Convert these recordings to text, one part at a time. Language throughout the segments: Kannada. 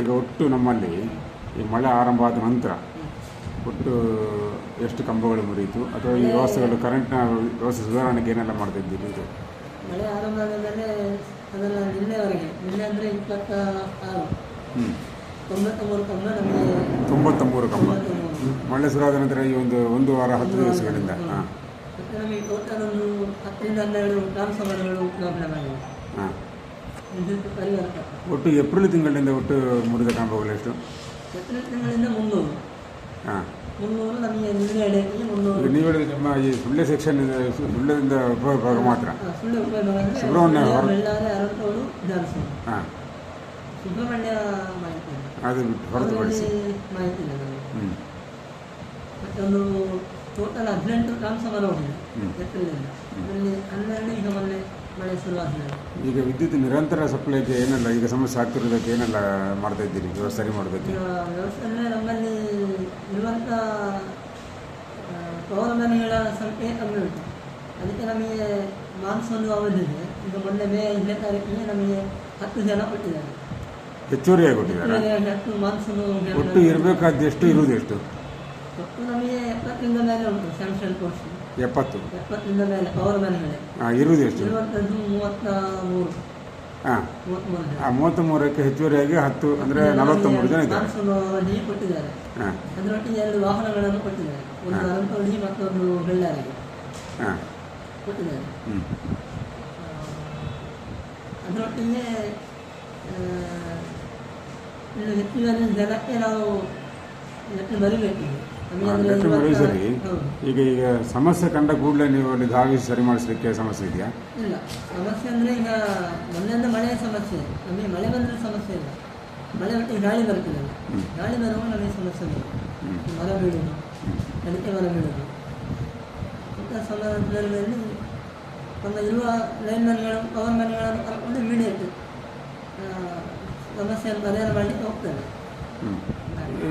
ಈಗ ಒಟ್ಟು ನಮ್ಮಲ್ಲಿ ಈ ಮಳೆ ಆರಂಭ ಆದ ನಂತರ ಒಟ್ಟು ಎಷ್ಟು ಕಂಬಗಳು ಮುರಿಯಿತು? ಅಥವಾ ಈ ವ್ಯವಸ್ಥೆಗಳು ಕರೆಂಟ್ನ ವ್ಯವಸ್ಥೆ ಸುಧಾರಣೆಗೆ ಏನೆಲ್ಲ ಮಾಡ್ತಾ ಇದ್ದೀರಿ ಇದು? ಮಳೆ ಆರಂಭ ಆದಮೇಲೆ ಅದನ್ನು ನಿನ್ನೆವರೆಗೆ ನಿನ್ನೆ ಅಂದರೆ ಇಪ್ಪತ್ತ ಆರು. ತೊಂಬತ್ತೊಂಬತ್ತು ಕಂಬ ನಮಗೆ ತೊಂಬತ್ತೊಂಬತ್ತು ಕಂಬ. ಮಳೆ ಶುರುವಾದ ನಂತರ ಈ ಒಂದು ಒಂದು ವಾರ ಹತ್ತು ದಿವಸಗಳಿಂದ. ಹಾಂ. ಮತ್ತೆ ನಮಗೆ ಟೋಟಲ್ ಒಂದು ಹತ್ತರಿಂದ ಹನ್ನೆರಡು ಟ್ರಾನ್ಸ್ಫಾರ್ಮರ್ಗಳು ಪ್ರಾಬ್ಲಮ್ ಆಗಿದೆ ಹಾಂ. ಒಟ್ಟು ಏಪ್ರಿಲ್ ತಿಂಗಳಿಂದ ಒಟ್ಟು ಮುರಿದ ಕಂಬಗಳು ಎಷ್ಟು ಏಪ್ರಿಲ್ ತಿಂಗಳಿಂದ ಮುನ್ನೂರು ಹಾಂ ಮುನ್ನೂರು ನಮಗೆ ನಿನ್ನೆ ಡೇಟಿಗೆ ಮುನ್ನೂರು ಈಗ ನೀವು ಹೇಳಿದ ನಿಮ್ಮ ಈ ಸುಳ್ಳೆ ಸೆಕ್ಷನ್ ಸುಳ್ಳ್ಯದಿಂದ ಉಪವಿಭಾಗ ಮಾತ್ರ ಆ, ಸುಳ್ಳು ಉಪಯೋಗ ಅಂದರೆ ಸುಬ್ರಹ್ಮಣ್ಯ ಸುಳ್ಯ, ಹೊರ- ಬೆಳ್ಳಾರೆ ಅರಟೋಡು ಜಾನ್ಸನ್ ಹಾಂ ಸುಬ್ರಹ್ಮಣ್ಯ ಮಾಹಿತಿ ಇಲ್ಲ. ಅದು ಬಿಟ್ಟು ಹೊರತುಪಡಿಸಿ ಅದರಲ್ಲಿ ಮಾಹಿತಿ ಇಲ್ಲ ನಮಗೆ ಹ್ಞೂ ಮತ್ತೆ ಒಂದು ಟೋಟಲ್ ಹದಿನೆಂಟು ಟ್ರಾನ್ಸ್ಫಾರ್ಮರ್ ಹೋಗಿದೆ ಹ್ಮ್. ಏಪ್ರಿಲಿಂದ ಅದರಲ್ಲಿ ಹನ್ನೆರಡು ಈಗ ಮೊನ್ನೆ ಮಳೆ ಶುರುವಾಗಿದೆ ಈಗ ವಿದ್ಯುತ್ ನಿರಂತರ ಸಪ್ಲೈಗೆ ಏನೆಲ್ಲ ಈಗ ಸಮಸ್ಯೆ ಆಗ್ತಿರೋದಕ್ಕೆ ಏನೆಲ್ಲ ಮಾಡ್ತಾ ಇದ್ದೀರಿ? ವ್ಯವಸ್ಥೆ ಸರಿ ಮಾಡೋದಕ್ಕೆ? ವ್ಯವಸ್ಥೆ ನಮ್ಮಲ್ಲಿ ಇರುವಂಥ ಪವರ್ ಮನೆಗಳ ಸಂಖ್ಯೆ ಕಮ್ಮಿ ಉಂಟು. ಅದಕ್ಕೆ ನಮಗೆ ಮಾನ್ಸೂನ್ ಅವಧಿ ಇದೆ. ಈಗ ಮೊನ್ನೆ ಮೇ ಐದನೇ ತಾರೀಕಿಗೆ ನಮಗೆ ಹತ್ತು ಜನ ಕೊಟ್ಟಿದ್ದಾರೆ. ಹೆಚ್ಚುವರಿಯಾಗಿ ಕೊಟ್ಟಿದ್ದಾರೆ? ಹತ್ತು ಮಾನ್ಸೂನ್ ಒಟ್ಟು ಇರಬೇಕಾದ ಎಷ್ಟು ಇರುವುದು ಎಷ್ಟು? ಒಟ್ಟು ನಮಗೆ ಎಪ್ಪತ್ತರಿಂದ ಮೇಲೆ ಉಂಟು ಸ್ಯಾಮ್ಸಂಗ್ ಕೋರ್ಸ್ ಎಪ್ಪತ್ತು. ಎಪ್ಪತ್ತರಿಂದ ಮೇಲೆ ಮನೆಗಳೇ ಹಾಂ ಇರುವುದು ಎಷ್ಟು? ಇರುವಂಥದ್ದು ಮೂವತ್ತ ಮೂರು ಹಾಂ ಮೂವತ್ತ್ಮೂರಕ್ಕೆ ಹೆಚ್ಚುವರಿಯಾಗಿ ಹತ್ತು ಅಂದರೆ ನಲವತ್ತೊಂಬತ್ತು ಜನ ಇದ್ದಾರೆ. ಕೊಟ್ಟಿದ್ದಾರೆ. ಹಾಂ. ಅದರೊಟ್ಟಿಗೆ ಎರಡು ವಾಹನಗಳನ್ನು ಕೊಟ್ಟಿದ್ದಾರೆ. ಒಂದು ಹಾ. ಅರಂತೋಡಿ ಮತ್ತೊಂದು ಬೆಳ್ಳಾರಿಗೆ ಹಾಂ. ಕೊಟ್ಟಿದ್ದಾರೆ. ಹ್ಞೂ ಅದರೊಟ್ಟಿಗೆ ಇನ್ನು ಹೆಚ್ಚಿನ ಜನಕ್ಕೆ ನಾವು ಹೆಚ್ಚು ಬರೀಬೇಕು ಹೌದು. ಈಗ ಈಗ ಸಮಸ್ಯೆ ಕಂಡ ಕೂಡಲೇ ನೀವು ಅಲ್ಲಿ ಧಾವಿಸಿ ಸರಿ ಮಾಡಿಸ್ಲಿಕ್ಕೆ ಸಮಸ್ಯೆ ಇದೆಯಾ? ಇಲ್ಲ. ಸಮಸ್ಯೆ ಅಂದರೆ ಈಗ ಮೊನ್ನೆಯಿಂದ ಮಳೆಯ ಸಮಸ್ಯೆ ನಮಗೆ ಮಳೆ ಬಂದರೆ ಸಮಸ್ಯೆ ಇಲ್ಲ. ಮಳೆ ಈ ಗಾಳಿ ಬರ್ತದೆ. ಗಾಳಿ ಬರುವ ನಮಗೆ ಸಮಸ್ಯೆ ಹ್ಮ್. ಮರ ಬೀಳೋದು ಅಡಿಕೆ ಮರ ಬೀಳೋದು ಇಂಥ ಸಂದರ್ಭದಲ್ಲಿ ನಮ್ಮ ಇರುವ ಲೈನ್ಮನ್ಗಳು ಪವರ್ ಮನೆಗಳನ್ನು ಕರ್ಕೊಂಡು ಇಮಿಡಿಯೇಟ್ ಸಮಸ್ಯೆಯನ್ನು ಪರಿಹಾರ ಮಾಡಲಿಕ್ಕೆ ಹೋಗ್ತೇವೆ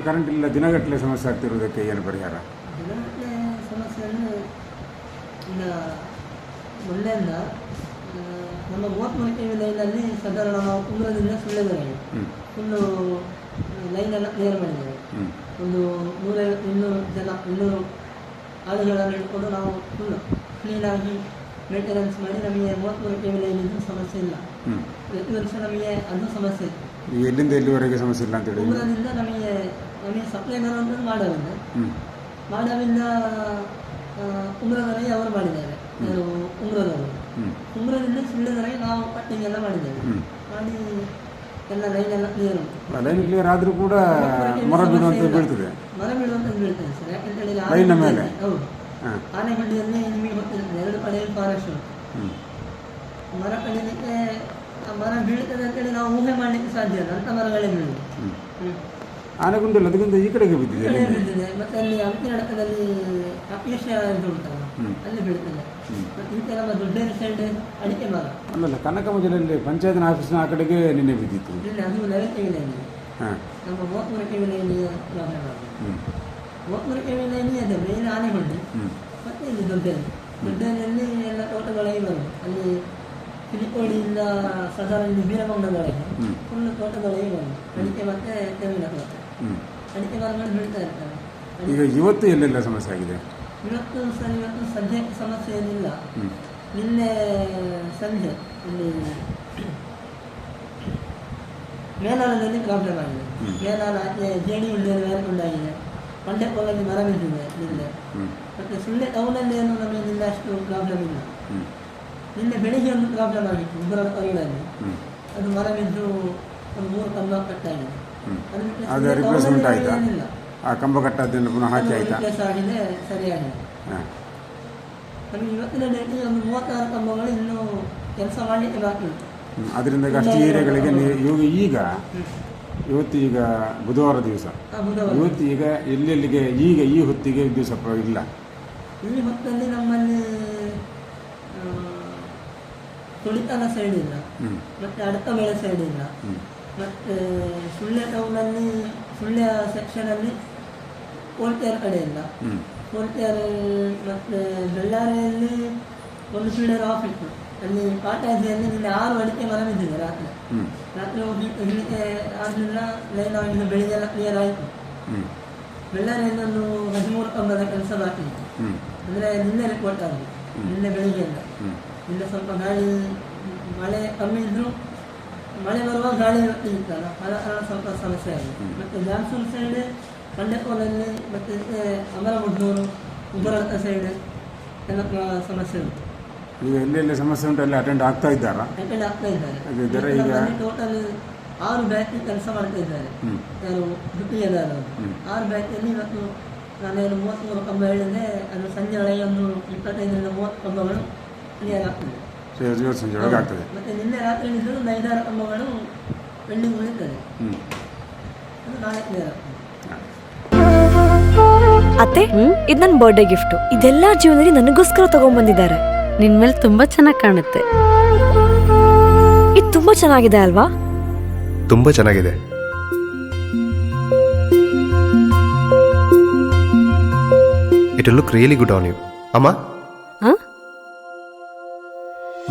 ಕರೆಂಟ್ ಇಲ್ಲ ದಿನಗಟ್ಟಲೆ ಸಮಸ್ಯೆ ಆಗ್ತಿರೋದಕ್ಕೆ ಏನು ಪರಿಹಾರ? ದಿನಗಟ್ಟಲೆ ಸಮಸ್ಯೆ ಅಂದರೆ ಈಗ ಒಳ್ಳೆಯಿಂದ ನಮ್ಮ ಮೂವತ್ತು ಮೂರು ವಿ ಲೈನಲ್ಲಿ ಸಾಧಾರಣ ನಾವು ಕುಂದ್ರದಿಂದ ಸುಳ್ಳೆದವರೆಗೆ ಫುಲ್ಲು ಲೈನೆಲ್ಲ ಕ್ಲಿಯರ್ ಮಾಡಿದ್ದೇವೆ ಒಂದು ನೂರೈವತ್ತು ಇನ್ನೂರು ಜನ ಇನ್ನೂರು ಆಳುಗಳನ್ನು ಇಟ್ಕೊಂಡು ನಾವು ಫುಲ್ ಕ್ಲೀನಾಗಿ ಮೇಂಟೆನೆನ್ಸ್ ಮಾಡಿ ನಮಗೆ ಮೂವತ್ತ್ಮೂರು ಕೆ ವಿ ಲೈನಿಂದ ಸಮಸ್ಯೆ ಇಲ್ಲ. ಪ್ರತಿ ವರ್ಷ ನಮಗೆ ಅದು ಸಮಸ್ಯೆ ಇತ್ತು ಎಲ್ಲಿಂದ ಎಲ್ಲಿವರೆಗೆ ಸಮಸ್ಯೆ ಇಲ್ಲ ಅಂತ ಹೇಳಿ? ನಮಗೆ ನಮಗೆ ಸಪ್ಲೈ ಬರುವಂಥದ್ದು ಮಾಡವಿಂದ ಹ್ಞೂ ಮಾಡವಿಂದ ಕುಂಬ್ರದವರೆಗೆ ಅವರು ಮಾಡಿದ್ದಾರೆ. ಕುಮ್ರದವರು ಕುಮ್ರದಿಂದ ಹ್ಞೂ ಕುಂಬ್ರದಿಂದ ಸುಳ್ಳಿದವರೆಗೆ ನಾವು ಕಟ್ಟಿಂಗ್ ಎಲ್ಲ ಮಾಡಿದ್ದೇವೆ. ಮಾಡಿ ಎಲ್ಲ ಲೈನ್ ಎಲ್ಲ ಕ್ಲಿಯರ್ ಉಂಟು. ಲೈನ್ ಕ್ಲಿಯರ್ ಆದರೂ ಕೂಡ ಮರ ಬೀಳುವಂತ ಬೀಳ್ತದೆ. ಮರ ಬೀಳುವಂತ ಬೀಳ್ತದೆ ಸರ್. ಯಾಕಂತ ಹೇಳಿದ್ರೆ ಆನೆಗಡ್ಡಿಯಲ್ಲಿ ಮೇಲೆ? ಹೌದು. ಆನೆಗುಡ್ಡೆಯಲ್ಲಿ ನಿಮಗೆ ಗೊತ್ತಿರ್ತದೆ ಎರಡು ಕಡೆಯಲ್ಲಿ ಫಾರೆಸ್ಟ್ ಉಂಟು. ಮರ ಕಡಿಲಿಕ್ಕೆ ಮರ ಬೀಳ್ತದೆ ಅಂತೇಳಿ ನಾವು ಊಹೆ ಮಾಡಲಿಕ್ಕೆ ಸಾಧ್ಯ ಅಂತ ಮರಗಳೇ ಬೀಳುದು. ಆನೆಗುಂಡಲ್ಲಿ ಅದಕ್ಕಿಂತ ಈ ಕಡೆಗೆ ಬಿದ್ದಿದೆ ಕಡೆ ಎಲ್ಲಿಂದ? ಬೀಳ್ತದೆ ಮತ್ತೆ ಅಲ್ಲಿ ಹಂಪಿನಡಕದಲ್ಲಿ ಅಪೇಶ ಇದು ಉಂಟಲ್ಲ ಹ್ಮ್. ಅಲ್ಲಿ ಬೀಳ್ತದೆ. ಮತ್ತೆ ನಮ್ಮ ದೊಡ್ಡ ಸೈಡ್ ಅಡಿಕೆ ಮರ. ಅಲ್ಲಲ್ಲ ಕನಕಮಜಲಲ್ಲಿ ಪಂಚಾಯತ್ನ ಆಫೀಸ್ನ ಆ ಕಡೆಗೆ ನಿನ್ನೆ ಬಿದ್ದಿತ್ತು. ಇಲ್ಲಿ ಅದು ಲೆವೆನ್ ಕೆ ವಿ ಲೈನ್ ಹಾಂ. ನಮ್ಮ ಮೂವತ್ತ್ಮೂರು ಕೆ ವಿ ಲೈನ್ ಪ್ರಾಬ್ಲಮ್ ಆಗಿದೆ. ಹ್ಞೂ ಮೂವತ್ತ್ಮೂರು ಕೆ ವಿ ಲೈನ್ ಇದೆ ಮೇನ್ ಮತ್ತೆ ಇಲ್ಲಿ ದೊಡ್ಡ ದೊಡ್ಡ ಎಲ್ಲ ತೋಟಗಳೇ ಬರೋದು ಅಲ್ಲಿ ಇಲ್ಲಿ ಬೀರಮಂಗಲದೊಳಗೆ ಹ್ಮ್. ಫುಲ್ ತೋಟಗಳಿಗೆ ಬರುದು ಅಡಿಕೆ ಮತ್ತೆ ತೆಂಗಿನ ತೋಟ ಅಡಿಕೆ ಮರಗಳು ಬೀಳ್ತಾ ಇರ್ತವೆ ಈಗ ಇವತ್ತು ಎಲ್ಲೆಲ್ಲ ಸಮಸ್ಯೆ ಆಗಿದೆ? ಇವತ್ತು ಸರ್ ಇವತ್ತು ಸದ್ಯಕ್ಕೆ ಸಮಸ್ಯೆ ಏನಿಲ್ಲ. ನಿನ್ನೆ ಸಂಜೆ ಇಲ್ಲಿ ಮೇಲಾಳದಲ್ಲಿ ಪ್ರಾಬ್ಲಮ್ ಆಗಿದೆ. ಮೇಲಾಳ ಆಚೆ ಜೇಡಿ ಉಳ್ಳಿಯಲ್ಲಿ ಮೇಲ್ಕೊಂಡಾಗಿದೆ ಪಂಡೆಪೋಲಲ್ಲಿ ಮರ ಬಿದ್ದಿದೆ ನಿನ್ನೆ. ಮತ್ತೆ ಸುಳ್ಳೆ ಟೌನಲ್ಲಿ ಏನು ನಮಗೆ ನಿನ್ನೆ ಅಷ್ಟು ಪ್ರಾಬ್ಲಮ್ ಇಲ್ಲ. ನಿನ್ನೆ ಬೆಳಿಗ್ಗೆ ಒಂದು ಪ್ರಾಬ್ಲಮ್ ಆಗಿತ್ತು ಹ್ಞೂ ಅದು ಮರ ಬಿದ್ದು ಒಂದು ಮೂರು ಕಂಬ ಕಟ್ಟಾಗಿದೆ ಅದು ರಿಪ್ಲೇಸ್ಮೆಂಟ್ ಆಯಿತಾ? ಏನಿಲ್ಲ. ಆ ಕಂಬ ಕಟ್ಟೋದನ್ನು ಪುನಃ ಹಾಕಿ ಆಯಿತಾ? ರಿಪ್ಲೇಸ್ ಆಗಿದೆ ಸರಿಯಾಗಿದೆ. ನಮಗೆ ಇವತ್ತಿನ ಡೇಟಿಗೆ ಒಂದು ಮೂವತ್ತಾರು ಕಂಬಗಳು ಇನ್ನೂ ಕೆಲಸ ಮಾಡಲಿಕ್ಕೆ ಬಾಕಿ ಉಂಟು ಅದರಿಂದ ಅಷ್ಟು ಏರಿಯಾಗಳಿಗೆ ನೀವು ಇವಾಗ ಈಗ. ಇವತ್ತು ಈಗ ಬುಧವಾರ ದಿವಸ. ಇವತ್ತು ಈಗ ಎಲ್ಲೆಲ್ಲಿಗೆ ಈಗ ಈ ಹೊತ್ತಿಗೆ ದಿವಸ ಸಪ್ಲೈ ಇಲ್ಲ. ಈ ಹೊತ್ತಲ್ಲಿ ನಮ್ಮಲ್ಲಿ ತುಳಿತಲ ಸೈಡ್ ಇಲ್ಲ. ಮತ್ತೆ ಅಡಕ ಮೇಳ ಸೈಡ್ ಇಲ್ಲ. ಮತ್ತೆ ಸುಳ್ಯ ಟೌನಲ್ಲಿ ಸುಳ್ಯ ಸೆಕ್ಷನಲ್ಲಿ ಕೋಲ್ತಿಯರ್ ಕಡೆ ಇಲ್ಲ. ಕೋಲ್ತಿಯರ್ ಮತ್ತೆ ಬೆಳ್ಳಾರಿಯಲ್ಲಿ ಒಂದು ಸುಳ್ಯರ್ ಆಫ್ ಇತ್ತು. ಅಲ್ಲಿ ಪಾಟಾಜಿಯಲ್ಲಿ ನಿನ್ನೆ ಆರು ಅಡಿಕೆ ಮರ ಬಿದ್ದಿದೆ ರಾತ್ರಿ. ರಾತ್ರಿ ಹೋಗಿ ಇಲ್ಲಿಗೆ ಆಗಲಿಲ್ಲ ಲೈನ್ ಬೆಳಿಗ್ಗೆ ಎಲ್ಲ ಕ್ಲಿಯರ್ ಆಯಿತು. ಬೆಳ್ಳಾರಿಯಲ್ಲಿ ಬೆಳ್ಳಾರಿಯಿಂದ ಒಂದು ಹದಿಮೂರು ಕಂಬದ ಕೆಲಸ ಬಾಕಿ ಇತ್ತು. ಅಂದರೆ ನಿನ್ನೆ ರಿಪೋರ್ಟ್ ಆಗಿದೆ. ನಿನ್ನೆ ಬೆಳಿಗ್ಗೆಯಿಂದ. ನಿನ್ನೆ ಸ್ವಲ್ಪ ಗಾಳಿ ಮಳೆ ಕಮ್ಮಿ ಇದ್ದರೂ ಮಳೆ ಬರುವ ಗಾಳಿ ಇರುತ್ತಲ್ಲ ಅದ ಕಾರಣ ಸ್ವಲ್ಪ ಸಮಸ್ಯೆ ಆಗಿದೆ ಮತ್ತೆ ಜಾನ್ಸೂನ್ ಸೈಡ್ ಬಂಡೆಕೋಲಲ್ಲಿ ಮತ್ತೆ ಅಮರಮುಡ್ನೂರು ಉಗುರಳ್ತ ಸೈಡ್ ಎಲ್ಲ ಸಮಸ್ಯೆ ಉಂಟು. ಈಗ ಎಲ್ಲೆಲ್ಲಿ ಸಮಸ್ಯೆ ಉಂಟು ಅಲ್ಲಿ ಅಟೆಂಡ್ ಆಗ್ತಾ ಇದ್ದಾರಾ? ಅಟೆಂಡ್ ಆಗ್ತಾ ಇದ್ದಾರೆ. ಇದರ ಈಗ- ಟೋಟಲ್ ಆರು ಬ್ಯಾಚ್ ಕೆಲಸ ಮಾಡ್ತಾ ಇದ್ದಾರೆ. ಯಾರು ಹ್ಮ್. ಆರು ಬ್ಯಾಚಲ್ಲಿ ಇವತ್ತು ನಾನೇನು ಮೂವತ್ತ್ಮೂರು ಕಂಬ ಹೇಳಿದ್ರೆ ಅದು ಸಂಜೆ ಒಳಗೆ ಒಂದು ಇಪ್ಪತ್ತೈದರಿಂದ ಮೂವತ್ತು ಕಂಬಗಳು ಇವತ್ತು ಸಂಜೆ ಒಳಗೆ ಆಗ್ತದೆ. ಮತ್ತೆ ನಿನ್ನೆ ರಾತ್ರಿ ಐದಾರು ಕಂಬಗಳು ಪೆಂಡಿಂಗ್ ಅದು ಅತ್ತೆ ಇದು ನನ್ನ ಬರ್ಡೇ ಗಿಫ್ಟ್ ಇದೆಲ್ಲ ಜೀವನದಲ್ಲಿ ನನಗೋಸ್ಕರ ತಗೊಂಡ್ಬಂದಿದ್ದಾರೆ. ನಿನ್ ಮೇಲೆ ತುಂಬಾ ಚೆನ್ನಾಗಿ ಕಾಣುತ್ತೆ. ಇದು ತುಂಬಾ ಚೆನ್ನಾಗಿದೆ ಅಲ್ವಾ? ತುಂಬ ಚೆನ್ನಾಗಿದೆ. It look really good on you ಅಮ್ಮ? ಹ?